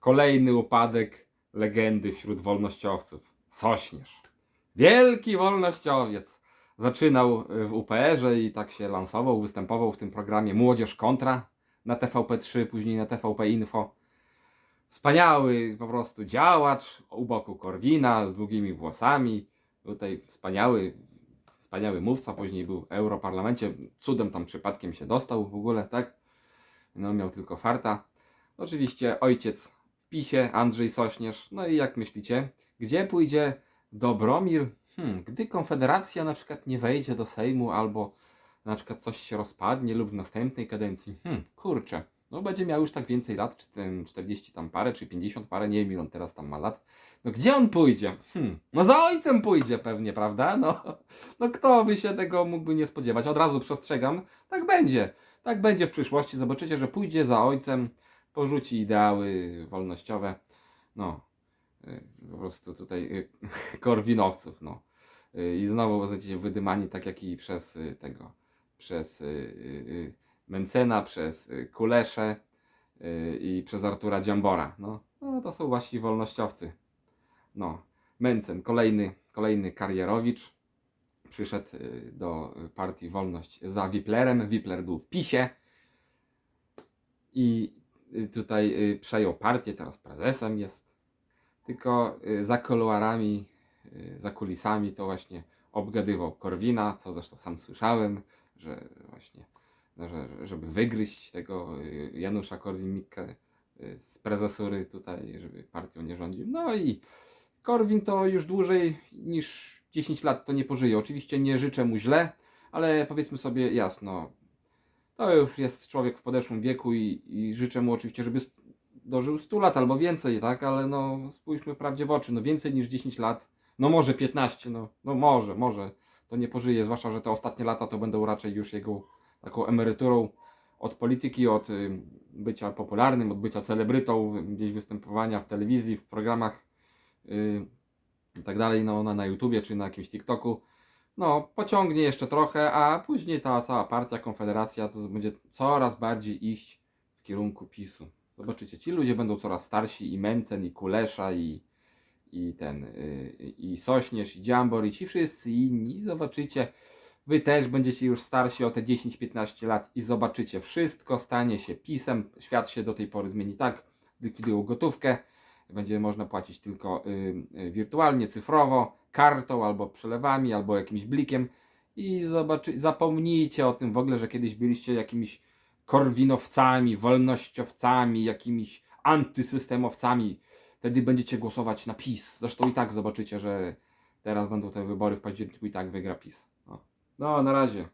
kolejny upadek legendy wśród wolnościowców. Sośnierz. Wielki wolnościowiec. Zaczynał w UPR-ze i tak się lansował, występował w tym programie Młodzież Kontra na TVP3, później na TVP Info. Wspaniały po prostu działacz u boku Korwina z długimi włosami. Tutaj wspaniały, wspaniały mówca, później był w Europarlamencie. Cudem tam przypadkiem się dostał w ogóle, tak? No miał tylko farta. Oczywiście ojciec PiSie, Andrzej Sośnierz. No i jak myślicie, gdzie pójdzie Dobromir, hmm, gdy Konfederacja na przykład nie wejdzie do Sejmu albo na przykład coś się rozpadnie lub w następnej kadencji? Hmm, kurczę, no będzie miał już tak więcej lat, czy ten 40 tam parę, czy 50 parę, nie wiem ile on teraz tam ma lat. No gdzie on pójdzie? Hmm, no za ojcem pójdzie pewnie, prawda? No, no kto by się tego mógłby nie spodziewać? Od razu przestrzegam, tak będzie. Tak będzie w przyszłości. Zobaczycie, że pójdzie za ojcem, porzuci ideały wolnościowe. No, y, po prostu tutaj y, korwinowców, no. Y, I znowu będziecie wydymani tak jak i przez tego, przez Mencena, przez Kuleszę i przez Artura Dziambora. No, no to są właśnie wolnościowcy. No, Mencen, kolejny, kolejny karierowicz, przyszedł do partii Wolność za Wiplerem. Wipler był w PiSie i tutaj y, przejął partię, teraz prezesem jest. Tylko y, za kuluarami, y, za kulisami to właśnie obgadywał Korwina, co zresztą sam słyszałem, że właśnie, no, że, żeby wygryźć tego y, Janusza Korwin-Mikke y, z prezesury tutaj, żeby partią nie rządził. No i Korwin to już dłużej niż 10 lat to nie pożyje. Oczywiście nie życzę mu źle, ale powiedzmy sobie jasno, to już jest człowiek w podeszłym wieku i, i życzę mu oczywiście, żeby dożył 100 lat albo więcej, tak? Ale no spójrzmy wprawdzie w oczy, no więcej niż 10 lat, no może 15, no, no może, może to nie pożyje, zwłaszcza, że te ostatnie lata to będą raczej już jego taką emeryturą od polityki, od y, bycia popularnym, od bycia celebrytą, gdzieś występowania w telewizji, w programach y, i tak no na YouTubie czy na jakimś TikToku. No, pociągnie jeszcze trochę, a później ta cała partia, konfederacja to będzie coraz bardziej iść w kierunku PiSu. Zobaczycie, ci ludzie będą coraz starsi i Mencen, i Kulesza, i, i ten, y, i Sośnierz, i Dziambor, i ci wszyscy inni. I zobaczycie, wy też będziecie już starsi o te 10-15 lat i zobaczycie, wszystko stanie się PiSem, świat się do tej pory zmieni tak, zlikwidują gotówkę, będzie można płacić tylko y, y, wirtualnie, cyfrowo, kartą albo przelewami, albo jakimś blikiem i zobaczy, zapomnijcie o tym w ogóle, że kiedyś byliście jakimiś korwinowcami, wolnościowcami, jakimiś antysystemowcami. Wtedy będziecie głosować na PiS. Zresztą i tak zobaczycie, że teraz będą te wybory w październiku i tak wygra PiS. No, no na razie.